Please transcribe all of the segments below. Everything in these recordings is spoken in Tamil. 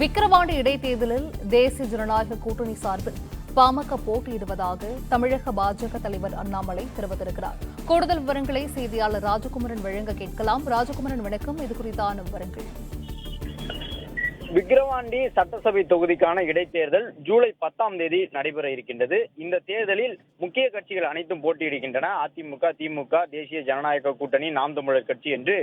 விக்கிரவாண்டி இடைத்தேர்தலில் தேசிய ஜனநாயக கூட்டணி சார்பில் பாமக போட்டியிடுவதாக தமிழக பாஜக தலைவர் அண்ணாமலை தெரிவித்திருக்கிறார். கூடுதல் விவரங்களை செய்தியாளர் ராஜகுமரன் வழங்க கேட்கலாம். ராஜகுமரன் வணக்கம். இது குறித்தான விவரங்கள். விக்கிரவாண்டி சட்டசபை தொகுதிக்கான இடைத்தேர்தல் ஜூலை பத்தாம் தேதி நடைபெற இருக்கின்றது. இந்த தேர்தலில் முக்கிய கட்சிகள் அனைத்தும் போட்டியிடுகின்றன. அதிமுக திமுக தேசிய ஜனநாயக கூட்டணி நாம் தமிழர் கட்சி என்று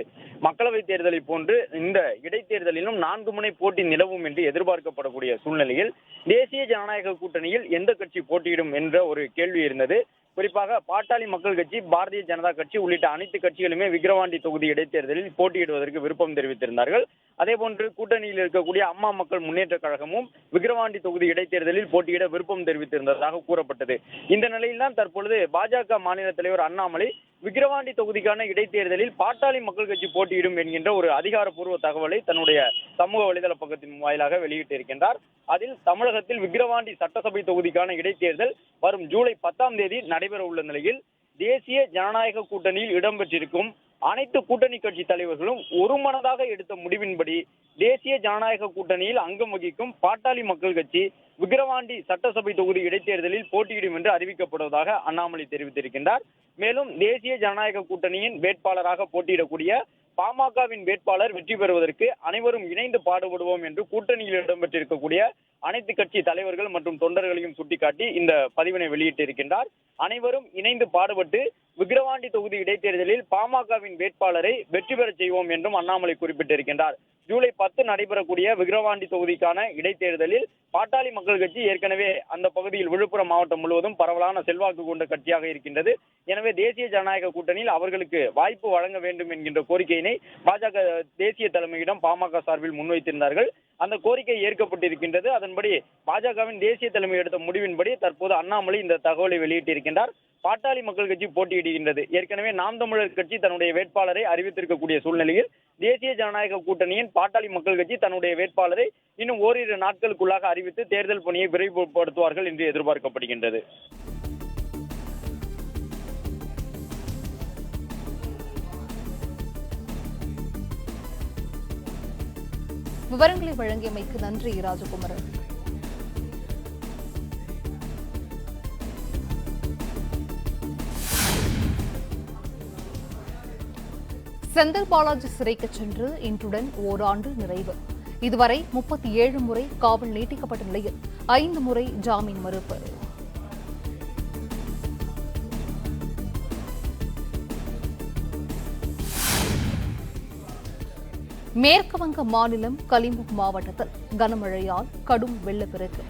மக்களவை தேர்தலை போன்று இந்த இடைத்தேர்தலிலும் நான்கு முனை போட்டி நிலவும் என்று எதிர்பார்க்கப்படக்கூடிய சூழ்நிலையில் தேசிய ஜனநாயக கூட்டணியில் எந்த கட்சி போட்டியிடும் என்ற ஒரு கேள்வி இருந்தது. குறிப்பாக பாட்டாளி மக்கள் கட்சி பாரதிய ஜனதா கட்சி உள்ளிட்ட அனைத்து கட்சிகளுமே விக்கிரவாண்டி தொகுதி இடைத்தேர்தலில் போட்டியிடுவதற்கு விருப்பம் தெரிவித்திருந்தார்கள். அதேபோன்று கூட்டணியில் இருக்கக்கூடிய அம்மா மக்கள் முன்னேற்ற கழகமும் விக்கிரவாண்டி தொகுதி இடைத்தேர்தலில் போட்டியிட விருப்பம் தெரிவித்திருந்ததாக கூறப்பட்டது. இந்த நிலையில்தான் தற்பொழுது பாஜக மாநில தலைவர் அண்ணாமலை விக்கிரவாண்டி தொகுதிக்கான இடைத்தேர்தலில் பாட்டாளி மக்கள் கட்சி போட்டியிடும் என்கின்ற ஒரு அதிகாரப்பூர்வ தகவலை தன்னுடைய சமூக வலைதள பக்கத்தின் வாயிலாக வெளியிட்டிருக்கின்றார். அதில் தமிழகத்தில் விக்கிரவாண்டி சட்டசபை தொகுதிக்கான இடைத்தேர்தல் வரும் ஜூலை பத்தாம் தேதி நடைபெற உள்ள நிலையில் தேசிய ஜனநாயக கூட்டணியில் இடம்பெற்றிருக்கும் அனைத்து கூட்டணி கட்சி தலைவர்களும் ஒருமனதாக எடுத்த முடிவின்படி தேசிய ஜனநாயக கூட்டணியில் அங்கம் வகிக்கும் பாட்டாளி மக்கள் கட்சி விக்கிரவாண்டி சட்டசபை தொகுதி இடைத்தேர்தலில் போட்டியிடும் என்று அறிவிக்கப்படுவதாக அண்ணாமலை தெரிவித்திருக்கின்றார். மேலும் தேசிய ஜனநாயக கூட்டணியின் வேட்பாளராக போட்டியிடக்கூடிய பாமகவின் வேட்பாளர் வெற்றி பெறுவதற்கு அனைவரும் இணைந்து பாடுபடுவோம் என்று கூட்டணியில் இடம்பெற்றிருக்கக்கூடிய அனைத்து கட்சி தலைவர்கள் மற்றும் தொண்டர்களையும் சுட்டிக்காட்டி இந்த பதிவினை வெளியிட்டிருக்கின்றார். அனைவரும் இணைந்து பாடுபட்டு விக்கிரவாண்டி தொகுதி இடைத்தேர்தலில் பாமகவின் வேட்பாளரை வெற்றி பெறச் செய்வோம் என்றும் அண்ணாமலை குறிப்பிட்டிருக்கின்றார். ஜூலை பத்து நடைபெறக்கூடிய விக்கிரவாண்டி தொகுதிக்கான இடைத்தேர்தலில் பாட்டாளி மக்கள் கட்சி ஏற்கனவே அந்த பகுதியில் விழுப்புரம் மாவட்டம் முழுவதும் பரவலான செல்வாக்கு கொண்ட கட்சியாக இருக்கின்றது. எனவே தேசிய ஜனநாயக கூட்டணியில் அவர்களுக்கு வாய்ப்பு வழங்க வேண்டும் என்கின்ற கோரிக்கையினை பாஜக தேசிய தலைமையிடம் பாமக சார்பில் முன்வைத்திருந்தார்கள். அந்த கோரிக்கை ஏற்கப்பட்டிருக்கின்றது. அதன்படி பாஜகவின் தேசிய தலைமை எடுத்த முடிவின்படி தற்போது அண்ணாமலை இந்த தகவலை வெளியிட்டிருக்கின்றார். பாட்டாளி மக்கள் கட்சி போட்டியிடுகின்றது. ஏற்கனவே நாம் தமிழர் கட்சி தன்னுடைய வேட்பாளரை அறிவித்திருக்கக்கூடிய சூழ்நிலையில் தேசிய ஜனநாயக கூட்டணியின் பாட்டாளி மக்கள் கட்சி தன்னுடைய வேட்பாளரை இன்னும் ஓரிரு நாட்களுக்குள்ளாக அறிவித்து தேர்தல் பணியை விரைவுபடுத்துவார்கள் என்று எதிர்பார்க்கப்படுகின்றது. விவரங்களை வழங்கியமைக்கு நன்றி ராஜகுமரன். செந்தில் பாலாஜி சிறைக்கு சென்று இன்றுடன் ஓராண்டு நிறைவு. இதுவரை முப்பத்தி ஏழு முறை காவல் நீட்டிக்கப்பட்ட நிலையில் ஐந்து முறை ஜாமீன் மறுப்பு. மேற்கு வங்க மாநிலம் கலிமுக் மாவட்டத்தில் கனமழையால் கடும் வெள்ளப்பெருக்கு.